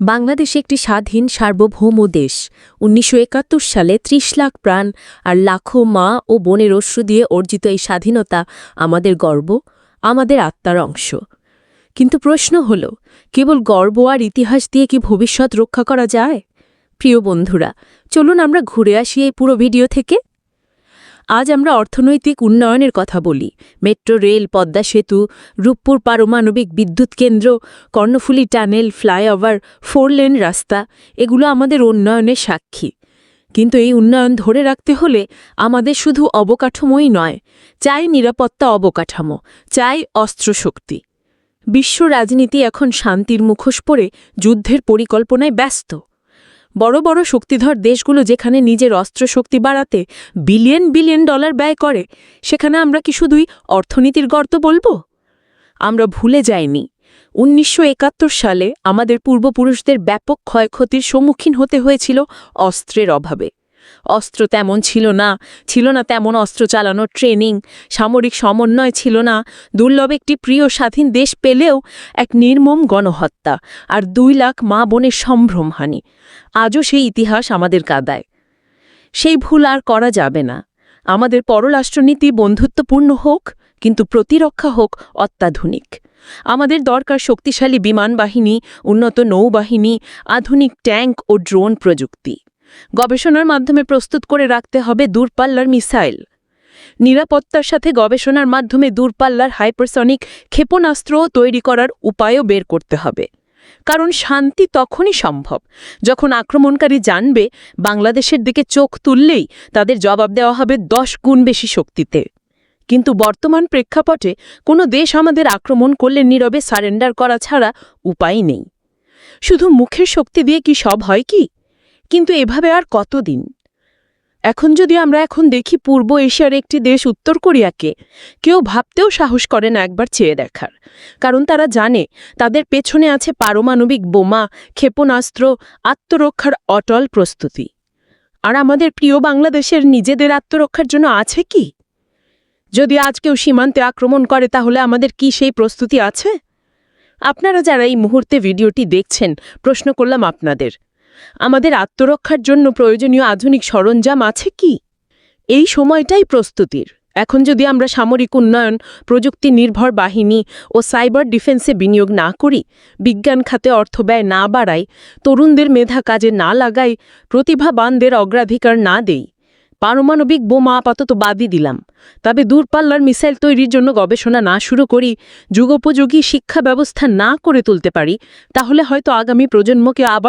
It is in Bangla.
বাংলাদেশ একটি স্বাধীন সার্বভৌম দেশ। উনিশশো একাত্তর সালে ত্রিশ লাখ প্রাণ আর লাখো মা ও বোনের অশ্রু দিয়ে অর্জিত এই স্বাধীনতা আমাদের গর্ব, আমাদের আত্মার অংশ। কিন্তু প্রশ্ন হল, কেবল গর্ব আর ইতিহাস দিয়ে কি ভবিষ্যৎ রক্ষা করা যায়? প্রিয় বন্ধুরা, চলুন আমরা ঘুরে আসি এই পুরো ভিডিও থেকে। আজ আমরা অর্থনৈতিক উন্নয়নের কথা বলি। মেট্রো, রেল, পদ্মা সেতু, রূপপুর পারমাণবিক বিদ্যুৎ কেন্দ্র, কর্ণফুলী টানেল, ফ্লাইওভার ফোরলেন রাস্তা, এগুলো আমাদের উন্নয়নের সাক্ষী। কিন্তু এই উন্নয়ন ধরে রাখতে হলে আমাদের শুধু অবকাঠামোই নয়, চাই নিরাপত্তা অবকাঠামো, চাই অস্ত্রশক্তি। বিশ্ব রাজনীতি এখন শান্তির মুখোশ পরে যুদ্ধের পরিকল্পনায় ব্যস্ত। বড় বড় শক্তিধর দেশগুলো যেখানে নিজের অস্ত্র শক্তি বাড়াতে বিলিয়ন বিলিয়ন ডলার ব্যয় করে, সেখানে আমরা কি শুধুই অর্থনীতির গর্ত বলব? আমরা ভুলে যাইনি। উনিশশো একাত্তর সালে আমাদের পূর্বপুরুষদের ব্যাপক ক্ষয়ক্ষতির সম্মুখীন হতে হয়েছিল অস্ত্রের অভাবে। অস্ত্র তেমন ছিল না ছিল না তেমন অস্ত্র চালানোর ট্রেনিং সামরিক সমন্বয় ছিল না। দুর্লভ একটি প্রিয় স্বাধীন দেশ পেলেও এক নির্মম গণহত্যা আর দুই লাখ মা বোনের সম্ভ্রমহানি। আজও সেই ইতিহাস আমাদের কাদায়। সেই ভুল আর করা যাবে না। আমাদের পররাষ্ট্রনীতি বন্ধুত্বপূর্ণ হোক, কিন্তু প্রতিরক্ষা হোক অত্যাধুনিক। আমাদের দরকার শক্তিশালী বিমান বাহিনী উন্নত নৌবাহিনী, আধুনিক ট্যাঙ্ক ও ড্রোন প্রযুক্তি। গবেষণার মাধ্যমে প্রস্তুত করে রাখতে হবে দূরপাল্লার মিসাইল। নিরাপত্তার সাথে গবেষণার মাধ্যমে দূরপাল্লার হাইপারসনিক ক্ষেপণাস্ত্রও তৈরি করার উপায়ও বের করতে হবে। কারণ শান্তি তখনই সম্ভব, যখন আক্রমণকারী জানবে বাংলাদেশের দিকে চোখ তুললেই তাদের জবাব দেওয়া হবে দশ গুণ বেশি শক্তিতে। কিন্তু বর্তমান প্রেক্ষাপটে কোনো দেশ আমাদের আক্রমণ করলে নীরবে সারেন্ডার করা ছাড়া উপায় নেই। শুধু মুখের শক্তি দিয়ে কি সব হয় কি? কিন্তু এভাবে আর কতদিন? এখন যদি আমরা এখন দেখি পূর্ব এশিয়ার একটি দেশ উত্তর কোরিয়াকে, কেউ ভাবতেও সাহস করে না একবার চেয়ে দেখার। কারণ তারা জানে, তাদের পেছনে আছে পারমাণবিক বোমা, ক্ষেপণাস্ত্র, আত্মরক্ষার অটল প্রস্তুতি। আর আমাদের প্রিয় বাংলাদেশের নিজেদের আত্মরক্ষার জন্য আছে কি? যদি আজ কেউ সীমান্তে আক্রমণ করে, তাহলে আমাদের কি সেই প্রস্তুতি আছে? আপনারা যারা এই মুহূর্তে ভিডিওটি দেখছেন, প্রশ্ন করলাম আপনাদের। আমাদের আত্মরক্ষার জন্য প্রয়োজনীয় আধুনিক সরঞ্জাম আছে কি? এই সময়টাই প্রস্তুতির। এখন যদি আমরা সামরিক উন্নয়ন, প্রযুক্তি নির্ভর বাহিনী ও সাইবার ডিফেন্সে বিনিয়োগ না করি, বিজ্ঞান খাতে অর্থ ব্যয় না বাড়াই, তরুণদের মেধা কাজে না লাগাই প্রতিভাবানদের অগ্রাধিকার না দেই, পারমাণবিক বোমা আপাতত বাদই দিলাম। তবে দূরপাল্লার মিসাইল তৈরির জন্য গবেষণা না শুরু করি, যুগোপযোগী শিক্ষা ব্যবস্থা না করে তুলতে পারি, তাহলে হয়তো আগামী প্রজন্মকে আবার